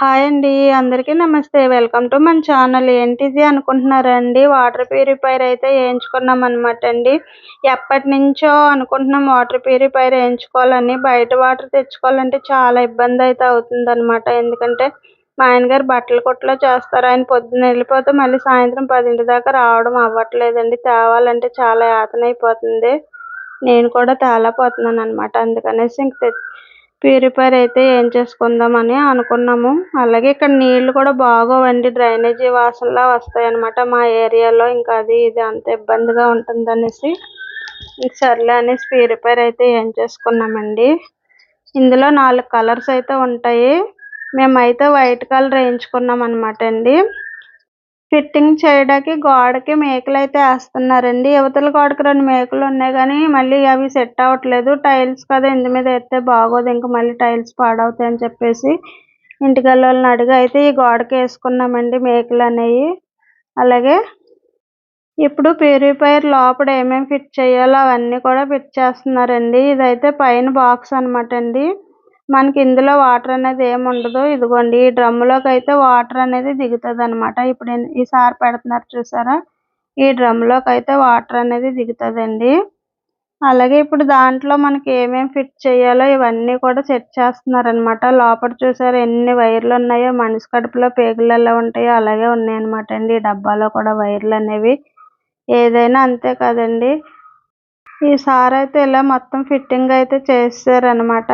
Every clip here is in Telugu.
హాయ్ అండి అందరికీ నమస్తే. వెల్కమ్ టు మన ఛానల్. ఏంటిది అనుకుంటున్నారండి? వాటర్ ప్యూరిఫైర్ అయితే వేయించుకున్నాం అనమాట అండి. ఎప్పటి నుంచో అనుకుంటున్నాం వాటర్ ప్యూరిఫైర్ వేయించుకోవాలని. బయట వాటర్ తెచ్చుకోవాలంటే చాలా ఇబ్బంది అయితే అవుతుంది అనమాట ఎందుకంటే మా ఆయన గారు బట్టల కొట్లో చేస్తారు. ఆయన పొద్దున్న వెళ్ళిపోతే మళ్ళీ సాయంత్రం పదింటి దాకా రావడం అవ్వట్లేదండి. తేవాలంటే చాలా యాతన అయిపోతుంది నేను కూడా తేలాపోతున్నాను అనమాట అందుకనేసి ఇంక ప్యూరిఫైర్ అయితే ఏం చేసుకుందామని అనుకున్నాము. అలాగే ఇక్కడ నీళ్ళు కూడా బాగోవండి. డ్రైనేజీ వాసనలా వస్తాయనమాట మా ఏరియాలో. ఇంకా అది ఇది అంత ఇబ్బందిగా ఉంటుంది అనేసి సర్లే అనేసి ప్యూరిఫైర్ అయితే ఏం చేసుకున్నామండి. ఇందులో నాలుగు కలర్స్ అయితే ఉంటాయి. మేమైతే వైట్ కలర్ వేయించుకున్నాం అనమాట అండి. ఫిట్టింగ్ చేయడానికి గోడకి మేకులు అయితే వేస్తున్నారండి. యువతల గోడకి రెండు మేకులు ఉన్నాయి కానీ మళ్ళీ అవి సెట్ అవ్వట్లేదు. టైల్స్ కదా ఇంటి మీద వేస్తే బాగోదు. ఇంకా మళ్ళీ టైల్స్ పాడవుతాయి అని చెప్పేసి ఇంటికెళ్ళ అడిగి అయితే ఈ గోడకి వేసుకున్నామండి మేకులు అనేవి. అలాగే ఇప్పుడు ప్యూరిఫైర్ లోపల ఏమేమి ఫిట్ చేయాలో అవన్నీ కూడా ఫిట్ చేస్తున్నారండి. ఇదైతే పైన బాక్స్ అనమాట అండి. మనకి ఇందులో వాటర్ అనేది ఏమి ఉండదు. ఇదిగోండి ఈ డ్రమ్ములోకి అయితే వాటర్ అనేది దిగుతుంది అన్నమాట ఇప్పుడు ఈసారి పెడుతున్నారు చూసారా? ఈ డ్రమ్ములోకి అయితే వాటర్ అనేది దిగుతుందండి. అలాగే ఇప్పుడు దాంట్లో మనకి ఏమేమి ఫిట్ చేయాలో ఇవన్నీ కూడా సెట్ చేస్తున్నారనమాట లోపల చూసారా ఎన్ని వైర్లు ఉన్నాయో మనిషి కడుపులో పేగులు ఎలా ఉంటాయో అలాగే ఉన్నాయన్నమాట అండి. ఈ డబ్బాలో కూడా వైర్లు అనేవి. ఏదైనా అంతే కదండి. ఈసారి అయితే ఇలా మొత్తం ఫిట్టింగ్ అయితే చేసారనమాట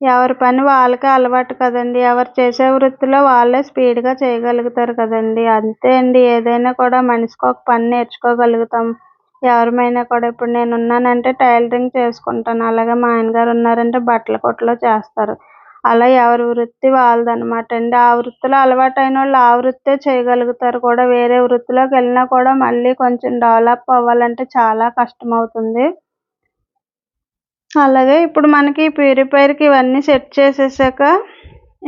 ఎవరి పని వాళ్ళకే అలవాటు కదండి. ఎవరు చేసే వృత్తిలో వాళ్ళే స్పీడ్గా చేయగలుగుతారు కదండి. అంతే అండి. ఏదైనా కూడా మనిషికి ఒక పని నేర్చుకోగలుగుతాం. ఎవరిమైనా కూడా ఇప్పుడు నేను ఉన్నానంటే టైలరింగ్ చేసుకుంటాను. అలాగే మా ఆయన గారు ఉన్నారంటే బట్టల కొట్లో చేస్తారు. అలా ఎవరి వృత్తి వాళ్ళదనమాట అండి. ఆ వృత్తిలో అలవాటు అయిన వాళ్ళు ఆ వృత్తే చేయగలుగుతారు కూడా. వేరే వృత్తిలోకి వెళ్ళినా కూడా మళ్ళీ కొంచెం డెవలప్ అవ్వాలంటే చాలా కష్టం అవుతుంది అలాగే ఇప్పుడు మనకి ప్యూరిఫైర్కి ఇవన్నీ సెట్ చేసేసాక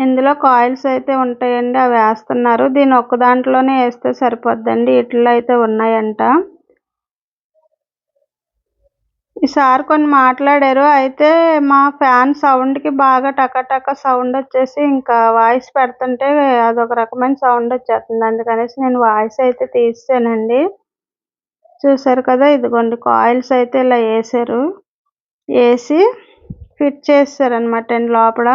ఇందులో కాయిల్స్ అయితే ఉంటాయండి అవి వేస్తున్నారు. దీని ఒక్క దాంట్లోనే వేస్తే సరిపోద్దండి. ఇట్లా అయితే ఉన్నాయంట. ఈసారి కొన్ని మాట్లాడారు. అయితే మా ఫ్యాన్ సౌండ్కి బాగా టక సౌండ్ వచ్చేసి ఇంకా వాయిస్ పెడుతుంటే అదొక రకమైన సౌండ్ వచ్చేస్తుంది. అందుకనేసి నేను వాయిస్ అయితే తీసానండి చూసారు కదా ఇదిగోండి కాయిల్స్ అయితే ఇలా వేసారు. వేసి ఫిట్ చేస్తారనమాట అండి లోపల.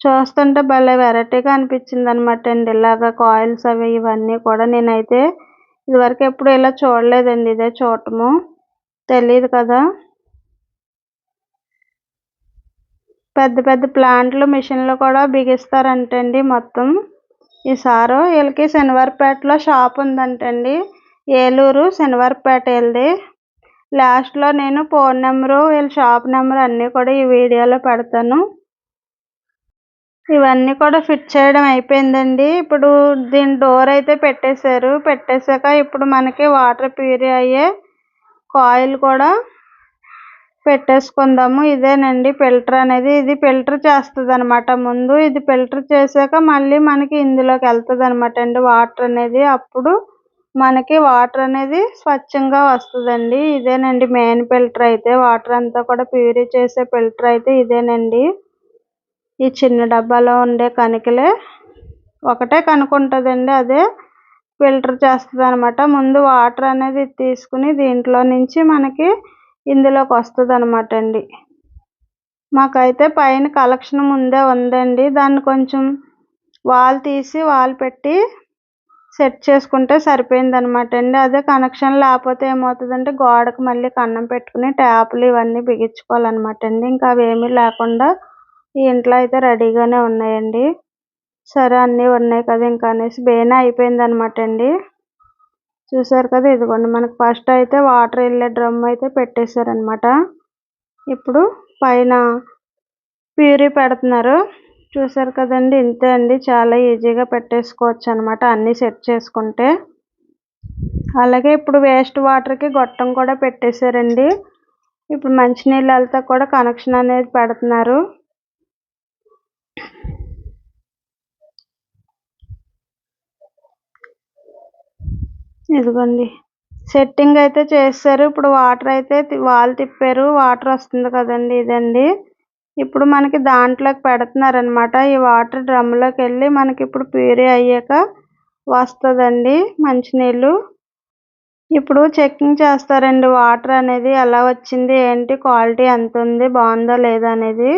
చూస్తుంటే భలే వెరైటీగా అనిపించింది అనమాట అండి. ఇలాగ కాయిల్స్ అవి ఇవన్నీ కూడా నేనైతే ఇదివరకు ఎప్పుడు ఇలా చూడలేదండి. ఇదే చూడటము. తెలియదు కదా. పెద్ద పెద్ద ప్లాంట్లు మిషన్లు కూడా బిగిస్తారంటండి మొత్తం. ఈసారి వీళ్ళకి శనివారపేటలో షాప్ ఉందంటండి. ఏలూరు శనివారపేట వెళ్ళి లాస్ట్లో నేను ఫోన్ నెంబరు వీళ్ళ షాప్ నెంబర్ అన్నీ కూడా ఈ వీడియోలో పెడతాను. ఇవన్నీ కూడా ఫిట్ చేయడం అయిపోయిందండి. ఇప్పుడు దీని డోర్ అయితే పెట్టేశారు. పెట్టేశాక ఇప్పుడు మనకి వాటర్ ప్యూరి అయ్యే కాయిల్ కూడా పెట్టేసుకుందాము. ఇదేనండి ఫిల్టర్ అనేది. ఇది ఫిల్టర్ చేస్తుంది అనమాట ముందు. ఇది ఫిల్టర్ చేశాక మళ్ళీ మనకి ఇందులోకి వెళ్తుంది అనమాట అండి వాటర్ అనేది. అప్పుడు మనకి వాటర్ అనేది స్వచ్ఛంగా వస్తుందండి. ఇదేనండి మెయిన్ ఫిల్టర్ అయితే. వాటర్ అంతా కూడా ప్యూరీ చేసే ఫిల్టర్ అయితే ఇదేనండి. ఈ చిన్న డబ్బాలో ఉండే కణికలే ఒకటే కనుక్కుంటుందండి అదే ఫిల్టర్ చేస్తుంది అనమాట ముందు వాటర్ అనేది తీసుకుని దీంట్లో నుంచి మనకి ఇందులోకి వస్తుంది అనమాట అండి మాకైతే పైన కలెక్షన్ ముందే ఉందండి. దాన్ని కొంచెం వాల్ తీసి వాల్ పెట్టి సెట్ చేసుకుంటే సరిపోయింది అనమాట అండి. అదే కనెక్షన్ లేకపోతే ఏమవుతుందంటే గోడకు మళ్ళీ కన్నం పెట్టుకుని ట్యాపులు ఇవన్నీ బిగించుకోవాలన్నమాట అండి. ఇంకా అవేమీ లేకుండా ఈ ఇంట్లో అయితే రెడీగానే ఉన్నాయండి. సరే అన్నీ ఉన్నాయి కదా ఇంకా అనేసి బేనే అయిపోయింది అనమాట అండి. చూసారు కదా ఇదిగోండి మనకు ఫస్ట్ అయితే వాటర్ వెళ్ళే డ్రమ్ అయితే పెట్టేశారనమాట ఇప్పుడు పైన ప్యూరీ పెడుతున్నారు. చూసారు కదండి ఇంతే అండి. చాలా ఈజీగా పెట్టేసుకోవచ్చు అనమాట అన్నీ సెట్ చేసుకుంటే. అలాగే ఇప్పుడు వేస్ట్ వాటర్కి గొట్టం కూడా పెట్టేశారండి. ఇప్పుడు మంచినీళ్ళు వెళ్తా కూడా కనెక్షన్ అనేది పెడుతున్నారు. ఇదిగోండి. సెట్టింగ్ అయితే చేస్తారు ఇప్పుడు వాటర్ అయితే వాల్ తిప్పారు. వాటర్ వస్తుంది కదండి ఇదండి. ఇప్పుడు మనకి దాంట్లోకి పెడుతున్నారనమాట ఈ వాటర్ డ్రమ్లోకి వెళ్ళి మనకి ఇప్పుడు ప్యూరీ అయ్యాక వస్తుందండి మంచినీళ్ళు. ఇప్పుడు చెకింగ్ చేస్తారండి వాటర్ అనేది ఎలా వచ్చింది ఏంటి క్వాలిటీ ఎంత ఉంది బాగుందా లేదా అనేది.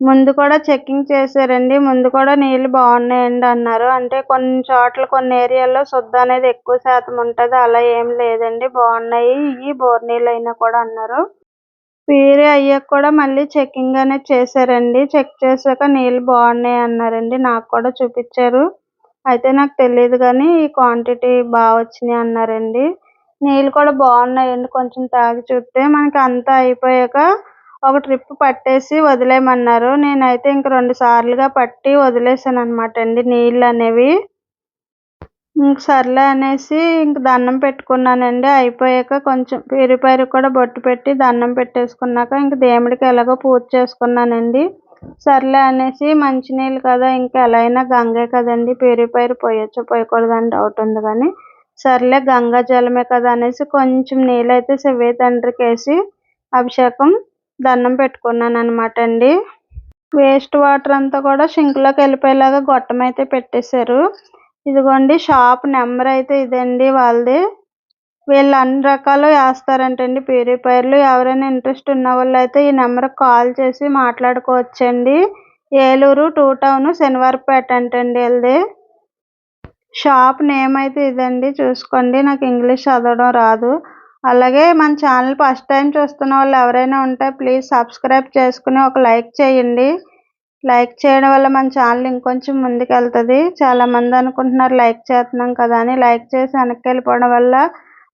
ముందు కూడా చెకింగ్ చేశారండి ముందు కూడా నీళ్ళు బాగున్నాయండి అన్నారు. అంటే కొన్ని చోట్ల కొన్ని ఏరియాల్లో శుద్ధ అనేది ఎక్కువ శాతం ఉంటుంది అలా ఏం లేదండి బాగున్నాయి ఇవి బోర్ నీళ్ళు అయినా కూడా అన్నారు. వేరే అయ్యాక కూడా మళ్ళీ చెకింగ్ అనేది చేశారండి. చెక్ చేశాక నీళ్ళు బాగున్నాయి అన్నారండి. నాకు కూడా చూపించారు. అయితే నాకు తెలియదు కానీ ఈ క్వాంటిటీ బాగా వచ్చినాయి అన్నారండి. నీళ్ళు కూడా బాగున్నాయండి కొంచెం తాగి చూస్తే మనకి అంతా అయిపోయాక ఒక ట్రిప్ పట్టేసి వదిలేయమన్నారు. నేనైతే ఇంక రెండు సార్లుగా పట్టి వదిలేసాను అనమాట అండి నీళ్ళు అనేవి. సర్లే అనేసి ఇంక దండం పెట్టుకున్నానండి. అయిపోయాక కొంచెం ప్యూరిఫైర్ కూడా బొట్టు పెట్టి దండం పెట్టేసుకున్నాక ఇంక దేవుడికి ఎలాగో పూజ చేసుకున్నానండి. సర్లే అనేసి మంచినీళ్ళు కదా ఇంకా ఎలా అయినా గంగే కదండి. ప్యూరిఫైర్ పోయొచ్చు అని డౌట్ ఉంది కానీ. సర్లే గంగా జలమే కదా అనేసి కొంచెం నీళ్ళు అయితే శివయ్య తండ్రికి వేసి అభిషేకం దండం పెట్టుకున్నాను అనమాట అండి వేస్ట్ వాటర్ అంతా కూడా సింక్లోకి వెళ్ళిపోయేలాగా గొట్టం అయితే పెట్టేశారు. ఇదిగోండి షాప్ నెంబర్ అయితే ఇదండి వాళ్ళది. వీళ్ళు అన్ని రకాలు వేస్తారంటండి ప్యూరిఫైర్లు ఎవరైనా ఇంట్రెస్ట్ ఉన్న వాళ్ళు అయితే ఈ నెంబర్కి కాల్ చేసి మాట్లాడుకోవచ్చండి. ఏలూరు టూ టౌన్ శనివారపేట అంటండి వీళ్ళది. షాప్ నేమ్ అయితే ఇదండి చూసుకోండి. నాకు ఇంగ్లీష్ చదవడం రాదు. అలాగే మన ఛానల్ ఫస్ట్ టైం చూస్తున్న వాళ్ళు ఎవరైనా ఉంటే ప్లీజ్ సబ్స్క్రైబ్ చేసుకుని ఒక లైక్ చేయండి. లైక్ చేయడం వల్ల మన ఛానల్ ఇంకొంచెం ముందుకు వెళ్తుంది చాలామంది అనుకుంటున్నారు లైక్ చేస్తున్నాం కదా అని. లైక్ చేసి వెనక్కి వెళ్ళిపోవడం వల్ల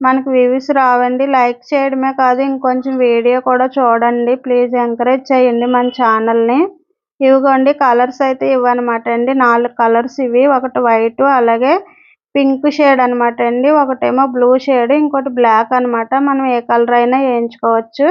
మనకు వ్యూస్ రావండి. లైక్ చేయడమే కాదు ఇంకొంచెం వీడియో కూడా చూడండి. ప్లీజ్ ఎంకరేజ్ చేయండి మన ఛానల్ని. ఇవిగోండి కలర్స్ అయితే ఇవ్వనమాట అండి. నాలుగు కలర్స్ ఇవి. ఒకటి వైట్ అలాగే పింక్ షేడ్ అనమాట అండి. ఒకటేమో బ్లూ షేడ్ ఇంకోటి బ్లాక్ అనమాట. మనం ఏ కలర్ అయినా వేయించుకోవచ్చు.